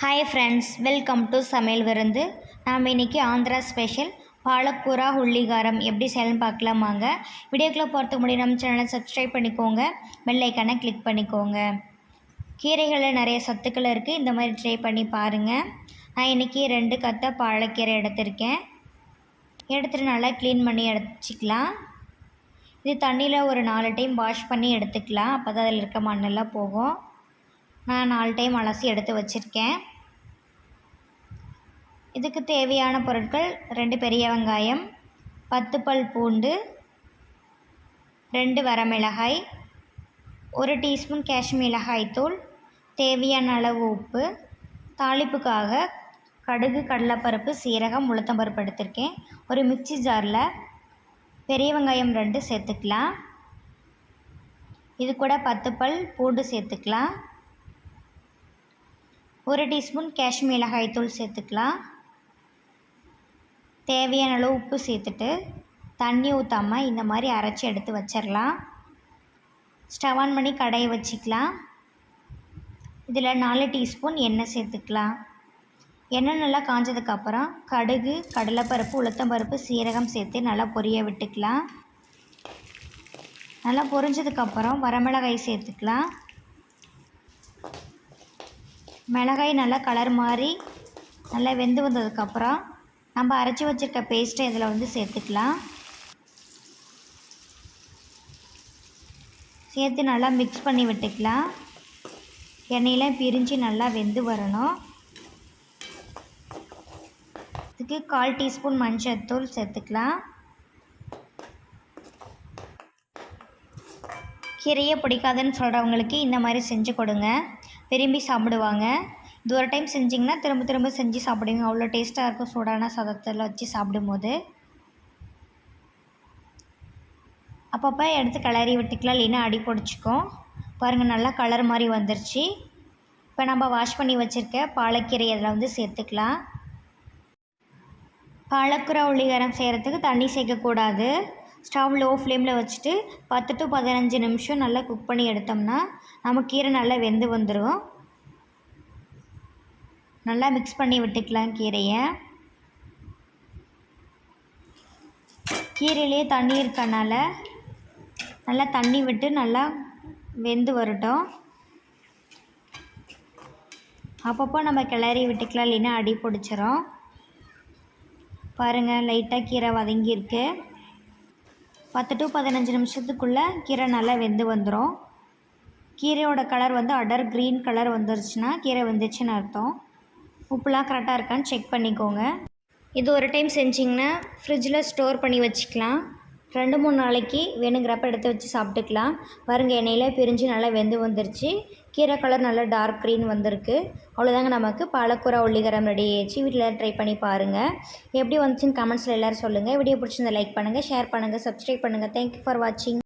Hi friends welcome to சமையல் விருந்து. நாம் இன்றைக்கி ஆந்திரா ஸ்பெஷல் பாலக்கூரா உள்ளிகாரம் எப்படி செய்யணும்னு பார்க்கலாமாங்க வீடியோக்குள்ளே போகிறதுக்கு முன்னாடி நம்ம சேனலை சப்ஸ்கிரைப் பண்ணிக்கோங்க. பெல்லைக்கானை கிளிக் பண்ணிக்கோங்க. கீரைகளில் நிறைய சத்துக்கள் இருக்குது இந்த மாதிரி ட்ரை பண்ணி பாருங்கள் நான் இன்றைக்கி ரெண்டு கத்தை பாலக்கீரை எடுத்திருக்கேன். எடுத்துகிட்டு நல்லா க்ளீன் பண்ணி எடுத்துக்கலாம் இது தண்ணியில் ஒரு நாலு டைம் வாஷ் பண்ணி எடுத்துக்கலாம். அப்போ தான் அதில் இருக்க மண்ணெல்லாம் போகும். நான் நாலு டைம் அலசி எடுத்து வச்சுருக்கேன். இதுக்கு தேவையான பொருட்கள் ரெண்டு பெரிய வெங்காயம் பத்து பல் பூண்டு ரெண்டு வரமிளகாய் ஒரு டீஸ்பூன் காஷ்மிளகாய் தூள் தேவையான அளவு உப்பு தாளிப்புக்காக கடுகு கடலைப்பருப்பு சீரகம் உளுத்தம்பருப்பு எடுத்திருக்கேன். ஒரு மிக்சி ஜாரில் பெரிய வெங்காயம் ரெண்டு சேர்த்துக்கலாம். இது கூட பத்து பல் பூண்டு சேர்த்துக்கலாம். ஒரு டீஸ்பூன் காஷ்மீர் மிளகாய் தூள் சேர்த்துக்கலாம். தேவையான அளவு உப்பு சேர்த்துட்டு தண்ணி ஊற்றாமல் இந்த மாதிரி அரைச்சி எடுத்து வச்சிடலாம் ஸ்டவ் ஆன் பண்ணி கடையை வச்சுக்கலாம். இதில் நாலு டீஸ்பூன் எண்ணெய் சேர்த்துக்கலாம். எண்ணெய் நல்லா காஞ்சதுக்கப்புறம் கடுகு கடலைப்பருப்பு உளுத்தம்பருப்பு சீரகம் சேர்த்து நல்லா பொரிய விட்டுக்கலாம். நல்லா பொரிஞ்சதுக்கப்புறம் வரமிளகாய் சேர்த்துக்கலாம். மிளகாய் நல்லா கலர் மாதிரி நல்லா வெந்து வந்ததுக்கப்புறம் நம்ம அரைச்சி வச்சுருக்க பேஸ்ட்டை இதில் வந்து சேர்த்துக்கலாம். சேர்த்து நல்லா மிக்ஸ் பண்ணி விட்டுக்கலாம். எண்ணெயெலாம் பிரிஞ்சு நல்லா வெந்து வரணும். இதுக்கு கால் டீஸ்பூன் மஞ்சத்தூள் சேர்த்துக்கலாம். கீரையே பிடிக்காதுன்னு சொல்கிறவங்களுக்கு இந்த மாதிரி செஞ்சு கொடுங்க. விரும்பி சாப்பிடுவாங்க. இது ஒரு டைம் செஞ்சிங்கன்னா திரும்ப திரும்ப செஞ்சு சாப்பிடுவீங்க அவ்வளோ டேஸ்ட்டாக இருக்கும் சூடான சாதத்தில் வச்சு சாப்பிடும்போது. அப்பப்போ எடுத்து கிளறி விட்டுக்கலாம். இல்லைன்னா அடி பிடிச்சிக்கும். பாருங்கள் நல்லா கலர் மாதிரி வந்துருச்சு. இப்போ நம்ம வாஷ் பண்ணி வச்சுருக்க பாலக்கீரை அதில் வந்து சேர்த்துக்கலாம். பாலக்கீரை உள்ளிகரம் செய்கிறதுக்கு தண்ணி சேர்க்கக்கூடாது. ஸ்டவ் லோ ஃப்ளேமில் வச்சுட்டு பத்து டு பதினஞ்சு நிமிஷம் நல்லா குக் பண்ணி எடுத்தோம்னா நம்ம கீரை நல்லா வெந்து வந்துடும் நல்லா மிக்ஸ் பண்ணி விட்டுக்கலாம் கீரையை. கீரையிலே தண்ணி இருக்கனால நல்லா தண்ணி விட்டு நல்லா வெந்து வரட்டும். அப்பப்போ நம்ம கிளறி விட்டுக்கலாம் இல்லைன்னா அடி பிடிச்சிரும். பாருங்கள் லைட்டாக கீரை வதங்கியிருக்கு. பத்து டு பதினஞ்சு நிமிஷத்துக்குள்ளே கீரை நல்லா வெந்து வந்துடும் கீரையோட கலர் வந்து அடர் க்ரீன் கலர் வந்துருச்சுன்னா கீரை வந்துச்சுன்னு அர்த்தம். உப்புலாம் கரெக்டாக இருக்கான்னு செக் பண்ணிக்கோங்க. இது ஒரு டைம் செஞ்சிங்கன்னா ஃப்ரிட்ஜில் ஸ்டோர் பண்ணி வச்சுக்கலாம். ரெண்டு மூணு நாளைக்கு வேணுங்கிறப்ப எடுத்து வச்சு சாப்பிட்டுக்கலாம். பாருங்க எண்ணெயில் பிரிஞ்சு நல்லா வெந்து வந்துருச்சு. கீரை கலர் நல்லா டார்க் க்ரீன் வந்திருக்கு. அவ்வளோதாங்க நமக்கு. பாலக்கூரா உள்ளிகரம் ரெடி ஆயிடுச்சு. வீட்டில் ட்ரை பண்ணி பாருங்கள் எப்படி வந்துச்சுன்னு கமெண்ட்ஸில் எல்லோரும் சொல்லுங்கள் வீடியோ பிடிச்சிருந்தா லைக் பண்ணுங்கள் ஷேர் பண்ணுங்கள் சப்ஸ்கிரைப் பண்ணுங்கள் தேங்க்யூ ஃபார் வாட்சிங்